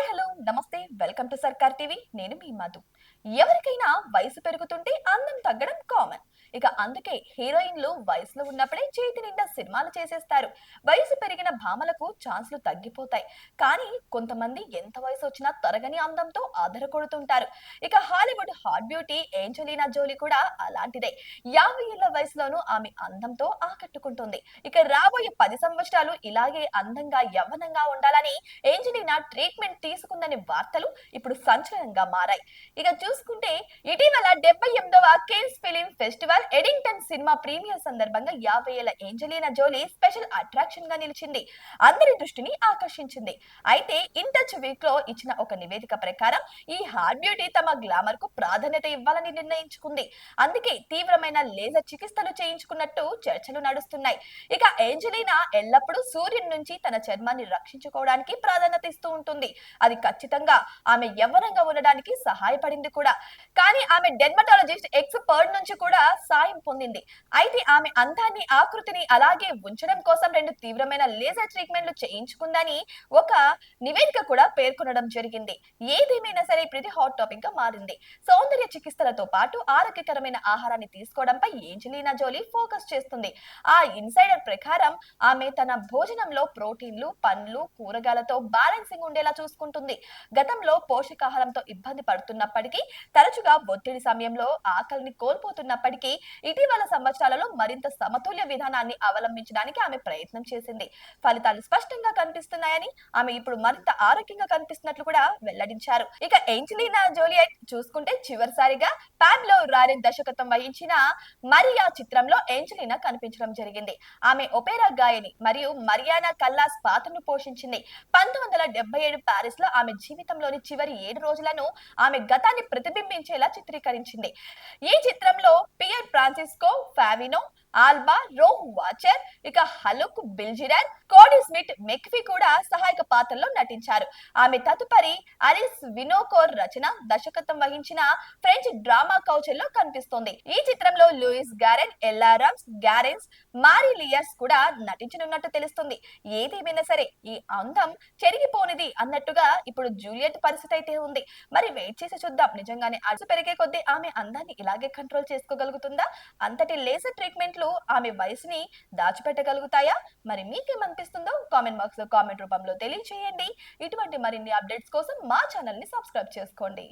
Hello నమస్తే welcome to సర్కార్ TV. నేను మీ మధు. ఎవరికైనా వయసు పెరుగుతుంటే అందం తగ్గడం కామన్. ఇక అందుకే హీరోయిన్లు వయసులో ఉన్నప్పుడే చేతి నిండా సినిమాలు చేసేస్తారు. వయసు పెరిగిన భామలకు ఛాన్స్లు తగ్గిపోతాయి. కానీ కొంతమంది ఎంత వయసు వచ్చినా తరగని అందంతో ఆధార కొడుతుంటారు ఇక Hollywood hot beauty Angelina Jolie కూడా అలాంటిదే. యాభై ఏళ్ళ వయసులోనూ ఆమె అందంతో ఆకట్టుకుంటుంది. ఇక రాబోయే పది సంవత్సరాలు ఇలాగే అందంగా యవ్వనంగా ఉండాలని ఏంజలీనా ట్రీట్మెంట్ తీసుకుందని వార్తలు ఇప్పుడు సంచలనంగా మారాయి. ఇక చూసుకుంటే ఇటీవల డెబ్బై ఎనిమిదవ Cannes film festival Eddington cinema premiere సందర్భంగా యాభై ఏళ్ళ ఏంజలీనా జోలీ స్పెషల్ అట్రాక్షన్గా నిలిచింది. అందరి దృష్టిని ఆకర్షించింది. అయితే ఇన్ టచ్ వీక్లో ఇచ్చిన ఒక నివేదిక ప్రకారం ఈ హార్ట్ బ్యూటీ తమ గ్లామర్కు ప్రాధాన్యత ఇవ్వాలని నిర్ణయించుకుంది. అందుకే తీవ్రమైన లేజర్ చికిత్సలు చేయించుకున్నట్టు చర్చలు నడుస్తున్నాయి. ఇక ఏంజలీనా ఎల్లప్పుడూ సూర్యుని నుంచి తన చర్మాన్ని రక్షించుకోవడానికి ప్రాధాన్యత ఇస్తూ ఉంటుంది. అది ఖచ్చితంగా ఆమె యవ్వనంగా ఉండడానికి సహాయపడింది కూడా. కానీ ఆమె డెర్మటాలజిస్ట్ ఎక్స్పర్ట్ నుంచి కూడా సాయం పొందింది. అయితే ఆమె అందాన్ని ఆకృతిని అలాగే ఉంచడం కోసం రెండు తీవ్రమైన లేజర్ ట్రీట్మెంట్లు చేయించుకుందని ఒక నివేదిక కూడా పేర్కొనడం జరిగింది. ఏదేమైనా సరే ప్రతి హాట్ టాపిక్గా మారింది. సౌందర్య చికిత్సలతో పాటు ఆరోగ్యకరమైన ఆహారాన్ని తీసుకోవడంపై ఏంజలీనా జోలీ ఫోకస్ చేస్తుంది. ఆ ఇన్సైడర్ ప్రకారం ఆమె తన భోజనంలో ప్రోటీన్లు పండ్లు కూరగాయలతో బ్యాలెన్సింగ్ ఉండేలా చూసుకుంటుంది. గతంలో పోషకాహారంతో ఇబ్బంది పడుతున్నప్పటికీ తరచుగా ఒత్తిడి సమయంలో ఆకలిని కోల్పోతున్నప్పటికీ ఇటీవల సంవత్సరాలలో మరింత సమతుల్య విధానాన్ని అవలంబించడానికి ఆమె ప్రయత్నం చేసింది. ఫలితాలు స్పష్టంగా కనిపిస్తున్నాయని ఆమె ఇప్పుడు మరింత ఆరోగ్యంగా కనిపిస్తున్నట్లు కూడా వెల్లడించారు. ఇక ఏంజలీనా జోలియట్ చూసుకుంటే చివరిసారిగా పామ్లో రారెన్ దర్శకత్వం వహించిన మరియా చిత్రంలో ఏంజలీనా కనిపించడం జరిగింది. ఆమె ఒపేరా గాయని మరియు మరియానా కల్లాస్ పాత్రను పోషించింది. పంతొమ్మిది వందల డెబ్బై ఏడు పారిస్లో ఆమె జీవితంలోని చివరి ఏడు రోజులను ఆమె గతాన్ని ప్రతిబింబించేలా చిత్రీకరించింది. ఈ చిత్రంలో Pierfrancesco Favino Alba Rohrwacher ఇక హలుక్ బిల్జిరన్ కోడి స్మిత్ మెక్ఫీ కూడా సహాయక పాత్రలో నటించారు. ఆమె తదుపరి అలిస్ వినోకోర్ రచన దర్శకత్వం వహించిన ఫ్రెంచ్ డ్రామా కౌచర్లో కనిపిస్తోంది. ఈ చిత్రంలో Louis Garrel Ella Rumpf Garance Marillier కూడా నటించనున్నట్టు తెలుస్తుంది. ఏదేమైనా సరే ఈ అందం చెరిగిపోనిది అన్నట్టుగా ఇప్పుడు జూలియట్ పరిస్థితి అయితే ఉంది. మరి వెయిట్ చేసి చూద్దాం. నిజంగానే అడుసు పెరిగే కొద్దీ ఆమె అందాన్ని ఇలాగే కంట్రోల్ చేసుకోగలుగుతుందా? అంతటి లేజర్ ట్రీట్మెంట్లు ఆమె వయసుని దాచిపెట్టగలుగుతాయా? మరి అనిపిస్తుందో కామెంట్ బాక్స్లో కామెంట్ రూపంలో తెలియజేయండి ఇటువంటి మరిన్ని అప్డేట్స్ కోసం మా ఛానల్ని సబ్స్క్రైబ్ చేసుకోండి.